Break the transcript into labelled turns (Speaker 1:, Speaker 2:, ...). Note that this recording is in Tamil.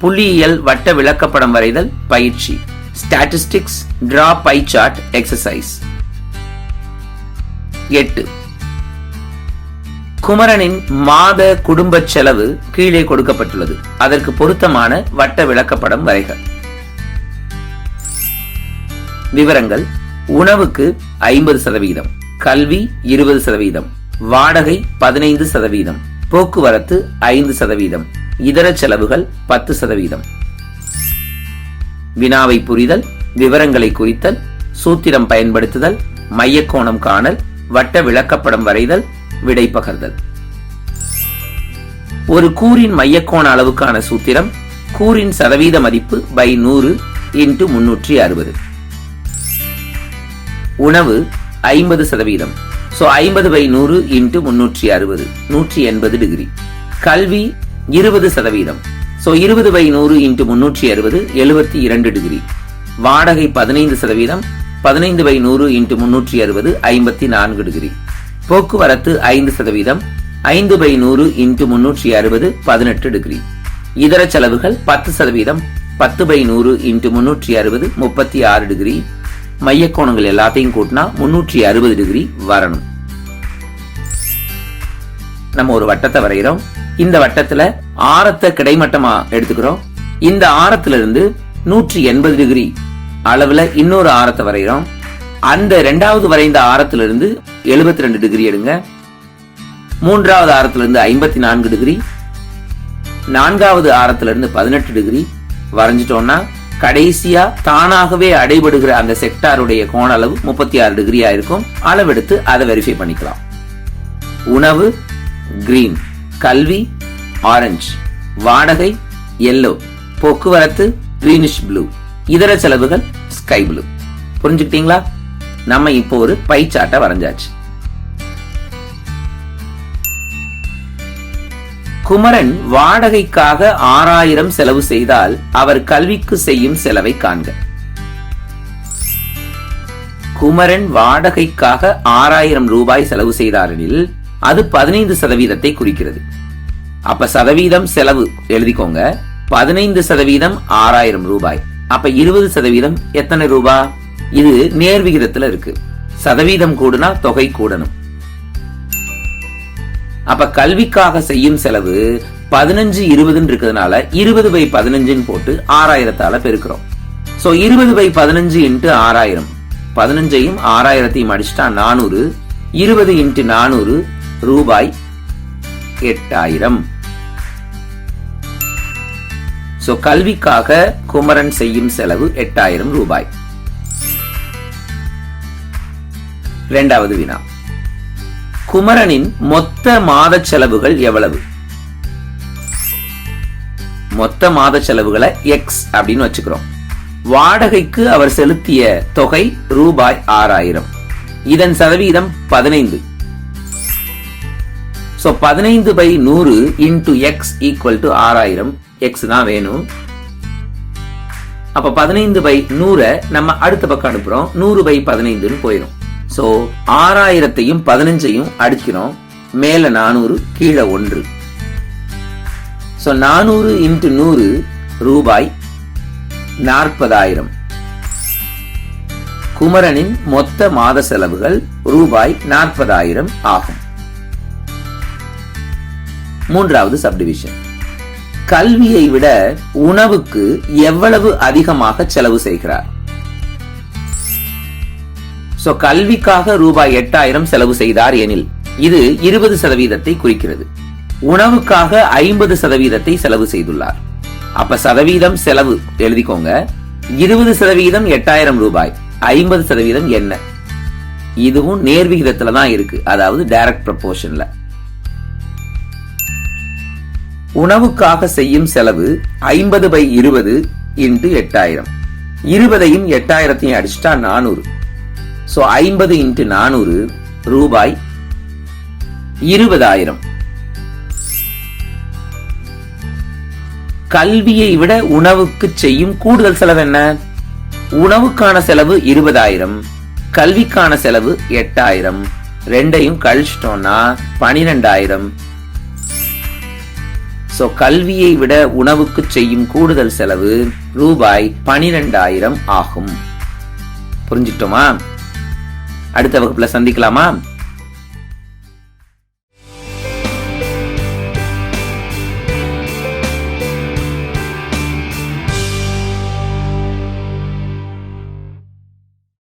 Speaker 1: புள்ளியியல் வட்ட விளக்கப்படம் வரைதல் பயிற்சி. Statistics draw pie chart exercise எட்டு. குமரனின் மாத குடும்ப செலவு கீழே கொடுக்கப்பட்டுள்ளது. அதற்கு பொருத்தமான வட்ட விளக்கப்படம் வரைக. விவரங்கள் உணவுக்கு ஐம்பது சதவீதம் கல்வி இருபது சதவீதம் வாடகை பதினைந்து சதவீதம். போக்குவரத்து ஐந்து சதவீதம் இதர செலவுகள் பத்து சதவீதம். வினாவை புரிதல் விவரங்களை குறித்தல் சூத்திரம் பயன்படுத்துதல் மையக்கோணம் காணல் வட்ட விளக்கப்படம் வரைதல் விடை பகர்தல். ஒரு கூறின் மையக்கோண அளவுக்கான சூத்திரம் கூறின் சதவீத மதிப்பு பை நூறு இன்ட்டு முன்னூற்றி அறுபது. உணவு ஐம்பது சதவீதம். ஸோ ஐம்பது பை நூறு இன்ட்டு முன்னூற்றி அறுபது நூற்றி எண்பது டிகிரி கல்வி இருபது சதவீதம். ஸோ இருபது பை நூறு இன்ட்டு முன்னூற்றி அறுபது எழுபத்தி இரண்டு டிகிரி வாடகை பதினைந்து சதவீதம் பதினைந்து பை நூறு இன்ட்டு முன்னூற்றி அறுபது ஐம்பத்தி நான்கு டிகிரி போக்குவரத்து ஐந்து சதவீதம் ஐந்து பை நூறு இன்ட்டு முன்னூற்றி அறுபது பதினெட்டு டிகிரி இதர செலவுகள் பத்து சதவீதம் பத்து பை நூறு இன்ட்டு முன்னூற்றி அறுபது முப்பத்தி ஆறு டிகிரி மையக்கோணங்கள் எல்லாத்தையும் கூட்டினா முன்னூற்றி அறுபது டிகிரி வரணும். நம்ம ஒரு வட்டத்தை வரைகிறோம். இந்த வட்டத்துல ஆரத்தை கிடைமட்டமா எடுத்துக்கிறோம். இந்த ஆரத்துல இருந்து நூற்றி எண்பது டிகிரி அளவுல இன்னொரு ஆரத்தை வரைகிறோம். அந்த ரெண்டாவது வரைந்த ஆரத்துல இருந்து எழுபத்தி ரெண்டு டிகிரி எடுங்க. மூன்றாவது ஆரத்துல இருந்து ஐம்பத்தி நான்கு டிகிரி. நான்காவது ஆரத்துல இருந்து பதினெட்டு டிகிரி வரைஞ்சிட்டோம்னா கடைசியா தானாகவே அடைபடுகிற அந்த செக்டாருடைய கோண அளவு முப்பத்தி ஆறு டிகிரியா இருக்கும். அளவெடுத்து அதை வெரிஃபை பண்ணிக்கலாம். உணவு கிரீன் கல்வி ஆரஞ்சு வாடகை எல்லோ போக்குவரத்து கிரீனிஷ் ப்ளூ இதர செலவுகள் ஸ்கை ப்ளூ புரிஞ்சுக்கிட்டீங்களா? நம்ம இப்போ ஒரு பை சாட்டை வரைஞ்சாச்சு. குமரன் வாடகைக்காக ஆறாயிரம் செலவு செய்தால் அவர் கல்விக்கு செய்யும் செலவை காண்க. குமரன் வாடகைக்காக ஆறாயிரம் ரூபாய் செலவு செய்தாரெனில் அது பதினைந்து சதவீதத்தை குறிக்கிறது. அப்ப சதவீதம் செலவு எழுதிக்கோங்க. பதினைந்து சதவீதம் ஆறாயிரம் ரூபாய். அப்ப இருபது சதவீதம் எத்தனை ரூபாய் இது நேர் விகிதத்துல இருக்கு. சதவீதம் கூடுனா தொகை கூடணும். அப்ப கல்விக்காக செய்யும் செலவு பதினஞ்சு இருபதுன்னு இருக்கிறதுனால இருபது பை பதினஞ்சுன்னு போட்டு ஆறாயிரத்தால பெருக்கிறோம். சோ இருபது பை பதினஞ்சு இன்ட்டு ஆறாயிரம். பதினஞ்சையும் ஆறாயிரத்தையும் அடிச்சிட்டா நானூறு. இருபது இன்ட்டு நானூறு ரூபாய் எட்டாயிரம். சோ கல்விக்காக குமரன் செய்யும் செலவு எட்டாயிரம் ரூபாய். இரண்டாவது வினா. குமரனின் மொத்த மாத செலவுகள் எவ்வளவு? மொத்த மாத செலவுகளை எக்ஸ் அப்படின்னு வச்சுக்கிறோம். வாடகைக்கு அவர் செலுத்திய தொகை ரூபாய் ஆறாயிரம். இதன் சதவீதம் பதினைந்து. ஸோ பதினைந்து பை நூறு இன்டு எக்ஸ் ஈக்குவல் டு ஆறாயிரம் எக்ஸ் தான் வேணும். அப்போ பதினைந்து பை நூறை நம்ம அடுத்த பக்கம் அனுப்புகிறோம் நூறு பை பதினைந்துன்னு போயிடும் ஸோ ஆறாயிரத்தையும் பதினஞ்சையும் அடிக்கிறோம். மேலே நானூறு கீழே ஒன்று. ஸோ நானூறு இன்ட்டு நூறு ரூபாய் நாற்பதாயிரம். குமரனின் மொத்த மாத செலவுகள் ரூபாய் நாற்பதாயிரம் ஆகும். மூன்றாவது சப்டிவிஷன் கல்வியை விட உணவுக்கு எவ்வளவு அதிகமாக செலவு செய்கிறார்? சோ கல்விக்காக ரூபாய் எட்டாயிரம் செலவு செய்தார் எனில் இது இருபது சதவீதத்தை குறிக்கிறது. உணவுக்காக ஐம்பது சதவீதத்தை செலவு செய்துள்ளார். அப்ப சதவீதம் செலவு எழுதிக்கோங்க. இருபது சதவீதம் எட்டாயிரம் ரூபாய் ஐம்பது சதவீதம் என்ன? இதுவும் நேர்விகிதத்துல தான் இருக்கு. அதாவது டைரக்ட் ப்ரப்போர்ஷன்ல உணவுக்காக செய்யும் செலவு ஐம்பது பை இருபது இன்ட்டு எட்டாயிரம். இருபதையும் எட்டாயிரத்தையும் அடிச்சிட்டா நானூறு. சோ ஐம்பது இன்ட்டு நானூறு ரூபாய் இருபதாயிரம். கல்வியை விட உணவுக்கு செய்யும் கூடுதல் செலவு என்ன? உணவுக்கான செலவு இருபதாயிரம் கல்விக்கான செலவு எட்டாயிரம். ரெண்டையும் கழிச்சிட்டோம்னா பனிரெண்டாயிரம். ஸோ கல்வியை விட உணவுக்கு செய்யும் கூடுதல் செலவு ரூபாய் பனிரெண்டாயிரம் ஆகும். புரிஞ்சிட்டோமா? அடுத்த வகுப்புல சந்திக்கலாமா?